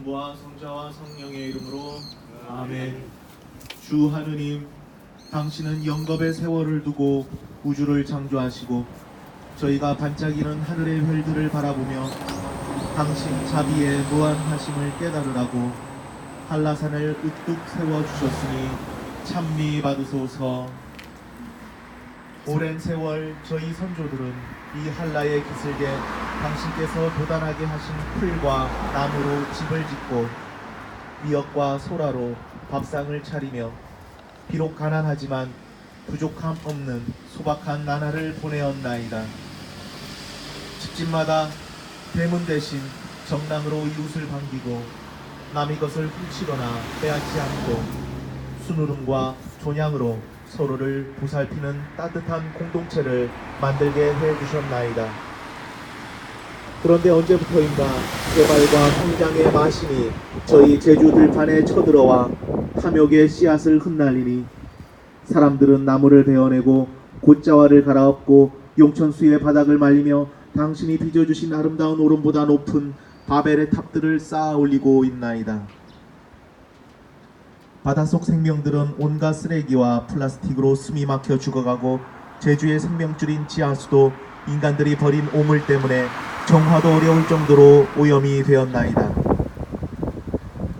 성부와 성자와 성령의 이름으로 아멘. 주 하느님, 당신은 영겁의 세월을 두고 우주를 창조하시고 저희가 반짝이는 하늘의 별들을 바라보며 당신 자비의 무한하심을 깨달으라고 한라산을 으뚝 세워 주셨으니 찬미 받으소서. 오랜 세월 저희 선조들은 이 한라의 기슭에 당신께서 도단하게 하신 풀과 나무로 집을 짓고 미역과 소라로 밥상을 차리며 비록 가난하지만 부족함 없는 소박한 나날을 보내었나이다. 집집마다 대문 대신 정랑으로 이웃을 반기고 남의 것을 훔치거나 빼앗지 않고 순우름과 존양으로 서로를 보살피는 따뜻한 공동체를 만들게 해 주셨나이다. 그런데 언제부터인가 개발과 성장의 마신이 저희 제주 들판에 쳐들어와 탐욕의 씨앗을 흩날리니 사람들은 나무를 베어내고 곧자와를 갈아엎고 용천수의 바닥을 말리며 당신이 빚어주신 아름다운 오름보다 높은 바벨의 탑들을 쌓아 올리고 있나이다. 바닷속 생명들은 온갖 쓰레기와 플라스틱으로 숨이 막혀 죽어가고 제주의 생명줄인 지하수도 인간들이 버린 오물 때문에 정화도 어려울 정도로 오염이 되었나이다.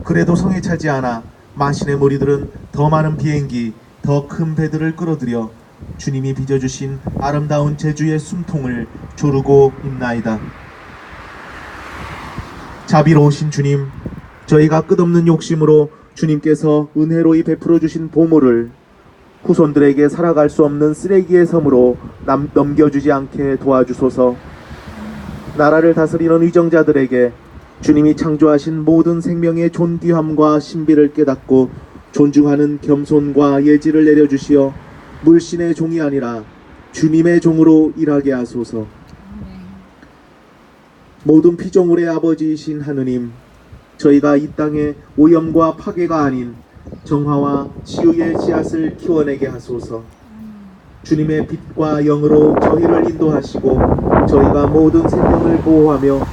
그래도 성에 차지 않아 마신의 무리들은 더 많은 비행기, 더 큰 배들을 끌어들여 주님이 빚어주신 아름다운 제주의 숨통을 조르고 있나이다. 자비로우신 주님, 저희가 끝없는 욕심으로 주님께서 은혜로이 베풀어 주신 보물을 후손들에게 살아갈 수 없는 쓰레기의 섬으로 남, 넘겨주지 않게 도와주소서. 나라를 다스리는 의정자들에게 주님이 창조하신 모든 생명의 존귀함과 신비를 깨닫고 존중하는 겸손과 예지를 내려주시어 물신의 종이 아니라 주님의 종으로 일하게 하소서. 모든 피조물의 아버지이신 하느님, 저희가 이 땅에 오염과 파괴가 아닌 정화와 치유의 씨앗을 키워내게 하소서. 주님의 빛과 영으로 저희를 인도하시고 저희가 모든 생명을 보호하며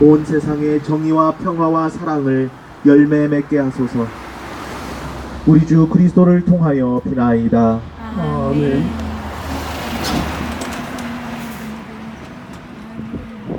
온 세상에 정의와 평화와 사랑을 열매 맺게 하소서. 우리 주 그리스도를 통하여 비나이다. 아멘.